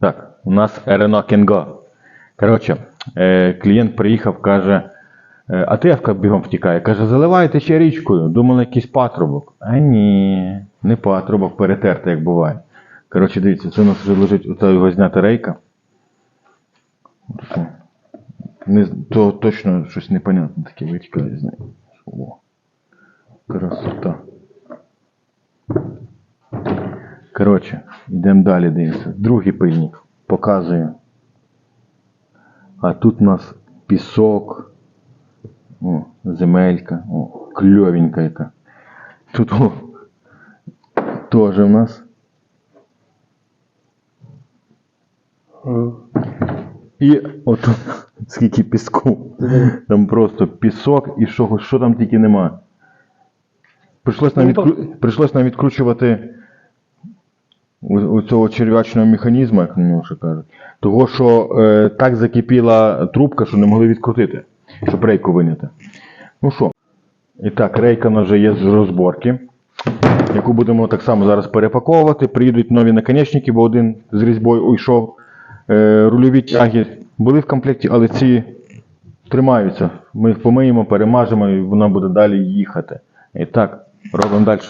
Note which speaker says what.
Speaker 1: Так, у нас Renault Кенго. Коротше, е, клієнт приїхав, каже, е, а тевка бігом втікає. Каже, заливайте ще річкою. Думали, якийсь патрубок. А ні, не патрубок, перетерте, як буває. Коротше, дивіться, це у нас вже лежить ота його рейка. Не, то точно щось непонятне таке витікає з красота. Коротше, йдемо далі, дивимося. Другий пильник. Показую. А тут у нас пісок. О, земелька. О, кльовенька яка. Тут о, теж у нас. І от скільки піску. Там просто пісок і що, що там тільки нема. Прийшлось нам, відкру... Прийшлось нам відкручувати у, цього черв'ячного механізму, як на нього ще кажуть. Того, що е, так закипіла трубка, що не могли відкрутити, щоб рейку виняти. Ну що, і так, рейка вже є з розборки, яку будемо так само зараз перепаковувати. Приїдуть нові наконечники, бо один з різьбою уйшов. Е, рульові тяги були в комплекті, але ці тримаються. Ми їх помиємо, перемажемо і вона буде далі їхати. І так, робимо далі.